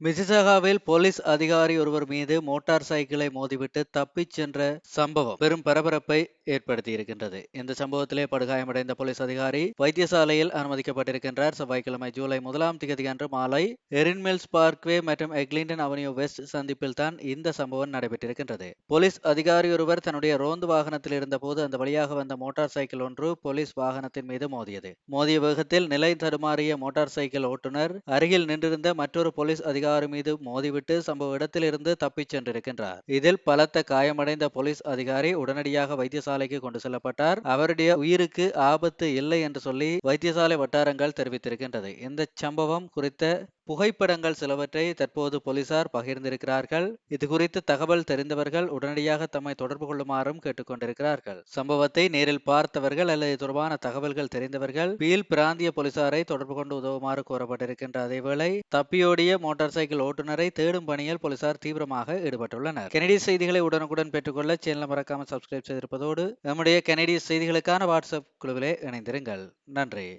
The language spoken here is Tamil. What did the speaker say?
மிசிசகாவில் போலீஸ் அதிகாரி ஒருவர் மீது மோட்டார் சைக்கிளை மோதிவிட்டு தப்பிச் சென்ற சம்பவம் பெரும் பரபரப்பை ஏற்படுத்தியிருக்கின்றது. இந்த சம்பவத்திலே படுகாயமடைந்த போலீஸ் அதிகாரி வைத்தியசாலையில் அனுமதிக்கப்பட்டிருக்கின்றார். செவ்வாய்க்கிழமை ஜூலை முதலாம் தேதி அன்று மாலை எரின்மில்ஸ் பார்க்வே மற்றும் எக்லிண்டன் அவென்யூ வெஸ்ட் சந்திப்பில் தான் இந்த சம்பவம் நடைபெற்றிருக்கின்றது. போலீஸ் அதிகாரி ஒருவர் தன்னுடைய ரோந்து வாகனத்தில் இருந்தபோது அந்த வழியாக வந்த மோட்டார் சைக்கிள் ஒன்று போலீஸ் வாகனத்தின் மீது மோதியது. மோதிய வேகத்தில் நிலை தடுமாறிய மோட்டார் சைக்கிள் ஓட்டுநர் அருகில் நின்றிருந்த மற்றொரு போலீஸ் அதிகாரி மீது மோதிவிட்டு சம்பவ இடத்திலிருந்து தப்பிச் சென்றிருக்கின்றார். இதில் பலத்த காயமடைந்த போலீஸ் அதிகாரி உடனடியாக வைத்தியசாலைக்கு கொண்டு செல்லப்பட்டார். அவருடைய உயிருக்கு ஆபத்து இல்லை என்று சொல்லி வைத்தியசாலை வட்டாரங்கள் தெரிவித்திருக்கின்றது. இந்த சம்பவம் குறித்த புகைப்படங்கள் சிலவற்றை தற்போது போலீசார் பகிர்ந்திருக்கிறார்கள். இது குறித்து தகவல் தெரிந்தவர்கள் உடனடியாக தம்மை தொடர்பு கொள்ளுமாறும் கேட்டுக்கொண்டிருக்கிறார்கள். சம்பவத்தை நேரில் பார்த்தவர்கள் அல்லது தொடர்பான தகவல்கள் தெரிந்தவர்கள் பீல் பிராந்திய போலீசாரை தொடர்பு கொண்டு உதவுமாறு கோரப்பட்டிருக்கின்ற அதேவேளை தப்பியோடிய மோட்டார் சைக்கிள் ஓட்டுநரை தேடும் பணியில் போலீசார் தீவிரமாக ஈடுபட்டுள்ளனர். கெனடி செய்திகளை உடனுக்குடன் பெற்றுக்கொள்ள சேனலை மறக்காமல் சப்ஸ்கிரைப் செய்திருப்பதோடு நம்முடைய கெனடி செய்திகளுக்கான வாட்ஸ்அப் குழுவிலே இணைந்திருங்கள். நன்றி.